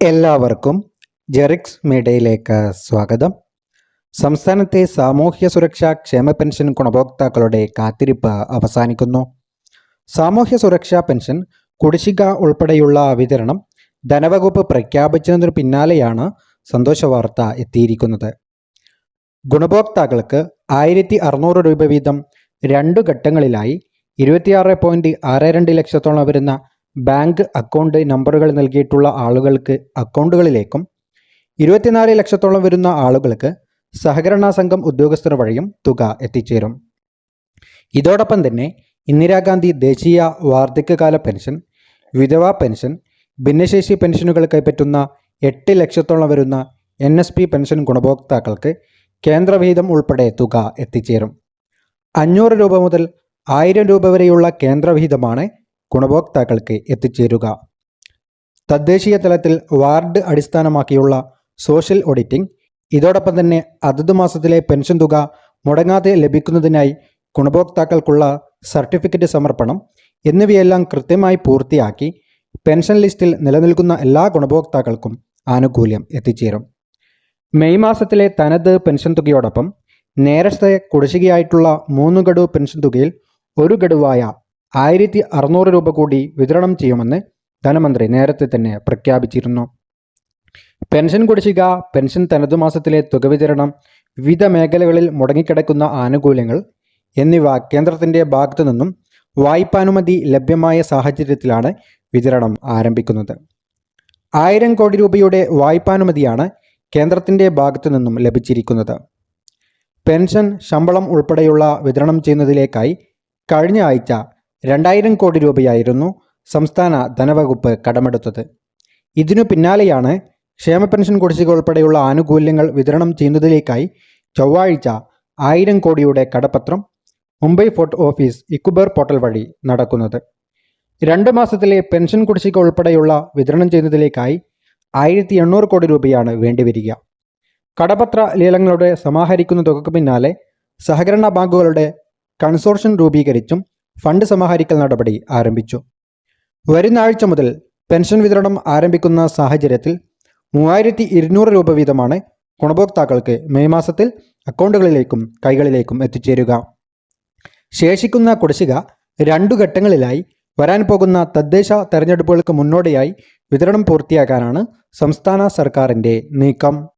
എല്ലാവർക്കും ജെറിക്സ് മീഡിയയിലേക്ക് സ്വാഗതം. സംസ്ഥാനത്തെ സാമൂഹ്യ സുരക്ഷാ ക്ഷേമ പെൻഷൻ ഗുണഭോക്താക്കളുടെ കാത്തിരിപ്പ് അവസാനിക്കുന്നു. സാമൂഹ്യ സുരക്ഷാ പെൻഷൻ കുടിശ്ശിക ഉൾപ്പെടെയുള്ള വിതരണം ധനവകുപ്പ് പ്രഖ്യാപിച്ചതിനു പിന്നാലെയാണ് സന്തോഷ വാർത്ത എത്തിയിരിക്കുന്നത്. ഗുണഭോക്താക്കൾക്ക് ആയിരത്തി അറുന്നൂറ് രൂപ വീതം രണ്ടു ഘട്ടങ്ങളിലായി ഇരുപത്തിയാറ് പോയിന്റ് ആറ് രണ്ട് ലക്ഷത്തോളം വരുന്ന ബാങ്ക് അക്കൗണ്ട് നമ്പറുകൾ നൽകിയിട്ടുള്ള ആളുകൾക്ക് അക്കൗണ്ടുകളിലേക്കും ഇരുപത്തിനാല് ലക്ഷത്തോളം വരുന്ന ആളുകൾക്ക് സഹകരണ സംഘം ഉദ്യോഗസ്ഥർ വഴിയും തുക എത്തിച്ചേരും. ഇതോടൊപ്പം തന്നെ ഇന്ദിരാഗാന്ധി ദേശീയ വാർദ്ധക്യകാല പെൻഷൻ വിധവാ പെൻഷൻ ഭിന്നശേഷി പെൻഷനുകൾ കൈപ്പറ്റുന്ന എട്ട് ലക്ഷത്തോളം വരുന്ന എൻ എസ് പി പെൻഷൻ ഗുണഭോക്താക്കൾക്ക് കേന്ദ്രവിഹിതം ഉൾപ്പെടെ തുക എത്തിച്ചേരും. അഞ്ഞൂറ് രൂപ മുതൽ ആയിരം രൂപ വരെയുള്ള കേന്ദ്രവിഹിതമാണ് ഗുണഭോക്താക്കൾക്ക് എത്തിച്ചേരുക. തദ്ദേശീയ തലത്തിൽ വാർഡ് അടിസ്ഥാനമാക്കിയുള്ള സോഷ്യൽ ഓഡിറ്റിംഗ് ഇതോടൊപ്പം തന്നെ അതത് മാസത്തിലെ പെൻഷൻ തുക മുടങ്ങാതെ ലഭിക്കുന്നതിനായി ഗുണഭോക്താക്കൾക്കുള്ള സർട്ടിഫിക്കറ്റ് സമർപ്പണം എന്നിവയെല്ലാം കൃത്യമായി പൂർത്തിയാക്കി പെൻഷൻ ലിസ്റ്റിൽ നിലനിൽക്കുന്ന എല്ലാ ഗുണഭോക്താക്കൾക്കും ആനുകൂല്യം എത്തിച്ചേരും. മെയ് മാസത്തിലെ തനത് പെൻഷൻ തുകയോടൊപ്പം നേരത്തെ കുടിശ്ശികയായിട്ടുള്ള മൂന്ന് ഗഡു പെൻഷൻ തുകയിൽ ഒരു ഗഡുവായ ആയിരത്തി അറുന്നൂറ് രൂപ കൂടി വിതരണം ചെയ്യുമെന്ന് ധനമന്ത്രി നേരത്തെ തന്നെ പ്രഖ്യാപിച്ചിരുന്നു. പെൻഷൻ കുടിശ്ശിക പെൻഷൻ തനതു മാസത്തിലെ തുക വിതരണം വിവിധ മേഖലകളിൽ മുടങ്ങിക്കിടക്കുന്ന ആനുകൂല്യങ്ങൾ എന്നിവ കേന്ദ്രത്തിന്റെ ഭാഗത്തു നിന്നും വായ്പാനുമതി ലഭ്യമായ സാഹചര്യത്തിലാണ് വിതരണം ആരംഭിക്കുന്നത്. ആയിരം കോടി രൂപയുടെ വായ്പാനുമതിയാണ് കേന്ദ്രത്തിന്റെ ഭാഗത്തു നിന്നും ലഭിച്ചിരിക്കുന്നത്. പെൻഷൻ ശമ്പളം ഉൾപ്പെടെയുള്ള വിതരണം ചെയ്യുന്നതിലേക്കായി കഴിഞ്ഞ ആഴ്ച രണ്ടായിരം കോടി രൂപയായിരുന്നു സംസ്ഥാന ധനവകുപ്പ് കടമെടുത്തത്. ഇതിനു പിന്നാലെയാണ് ക്ഷേമ പെൻഷൻ കുടിശ്ശിക ഉൾപ്പെടെയുള്ള ആനുകൂല്യങ്ങൾ വിതരണം ചെയ്യുന്നതിലേക്കായി ചൊവ്വാഴ്ച ആയിരം കോടിയുടെ കടപ്പത്രം മുംബൈ ഫോർട്ട് ഓഫീസ് ഇക്കുബർ പോർട്ടൽ വഴി നടക്കുന്നത്. രണ്ട് മാസത്തിലെ പെൻഷൻ കുടിശ്ശിക ഉൾപ്പെടെയുള്ള വിതരണം ചെയ്യുന്നതിലേക്കായി ആയിരത്തി എണ്ണൂറ് കോടി രൂപയാണ് വേണ്ടിവരിക. കടപത്ര ലീലങ്ങളുടെ സമാഹരിക്കുന്ന തുകക്ക് പിന്നാലെ സഹകരണ ബാങ്കുകളുടെ കൺസോർഷ്യം രൂപീകരിച്ചും ഫണ്ട് സമാഹരിക്കൽ നടപടി ആരംഭിച്ചു. വരുന്ന ആഴ്ച മുതൽ പെൻഷൻ വിതരണം ആരംഭിക്കുന്ന സാഹചര്യത്തിൽ മൂവായിരത്തി ഇരുന്നൂറ് രൂപ വീതമാണ് ഗുണഭോക്താക്കൾക്ക് മെയ് മാസത്തിൽ അക്കൗണ്ടുകളിലേക്കും കൈകളിലേക്കും എത്തിച്ചേരുക. ശേഷിക്കുന്ന കുടിശ്ശിക രണ്ടു ഘട്ടങ്ങളിലായി വരാൻ പോകുന്ന തദ്ദേശ തെരഞ്ഞെടുപ്പുകൾക്ക് മുന്നോടിയായി വിതരണം പൂർത്തിയാക്കാനാണ് സംസ്ഥാന സർക്കാരിന്റെ നീക്കം.